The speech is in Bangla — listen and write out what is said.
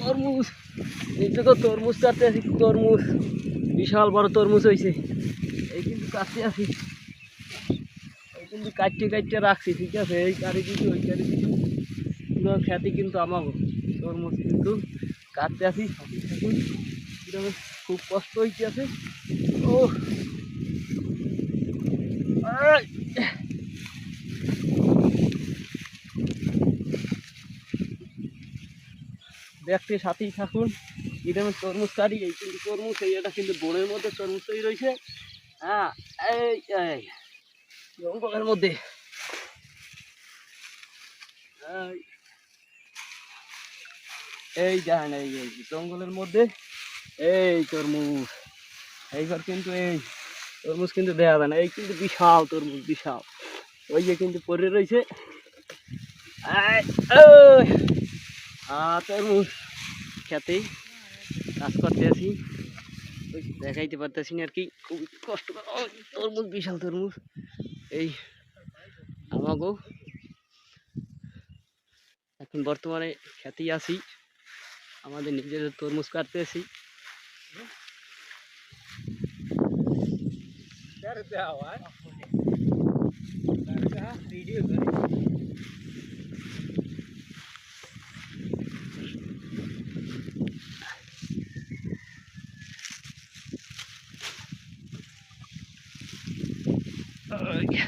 তরমুজ। তো তরমুজ কাটতে আছি তরমুজ। বিশাল বড় তরমুজ এই কিন্তু কাটতে আছি এই কিন্তু কাটতে কাটতে রাখছি, ঠিক আছে? এই কারি ওই খ্যাতি কিন্তু আমাকে তরমুজ কিন্তু কাটতে আছি খুব কষ্ট হইতে আছে ও দেখতে সাথেই থাকুন। এরকম তরমুজ কারি এই কিন্তু তরমুজ এই এটা কিন্তু বনের মধ্যে তরমুজ তৈরি রয়েছে হ্যাঁ এই এই জঙ্গলের মধ্যে। এই- এই দেখেন এই এই জঙ্গলের মধ্যে। এই তরমুজ। এইবার কিন্তু এই তরমুজ কিন্তু দেওয়া যায় না। এই কিন্তু বিশাল তরমুজ বিশাল। ওই যে কিন্তু পরে রয়েছে। এই, তরমুজ। খেতে কাজ করতে ওই দেখাইতে পারতেছি না আর কি খুব কষ্ট তরমুজ, বিশাল তরমুজ। এই আমাকেও এখন বর্তমানে খেতেই আছি, আমাদের নিজেদের তরমুজ কাটতে ভিডিও дороги.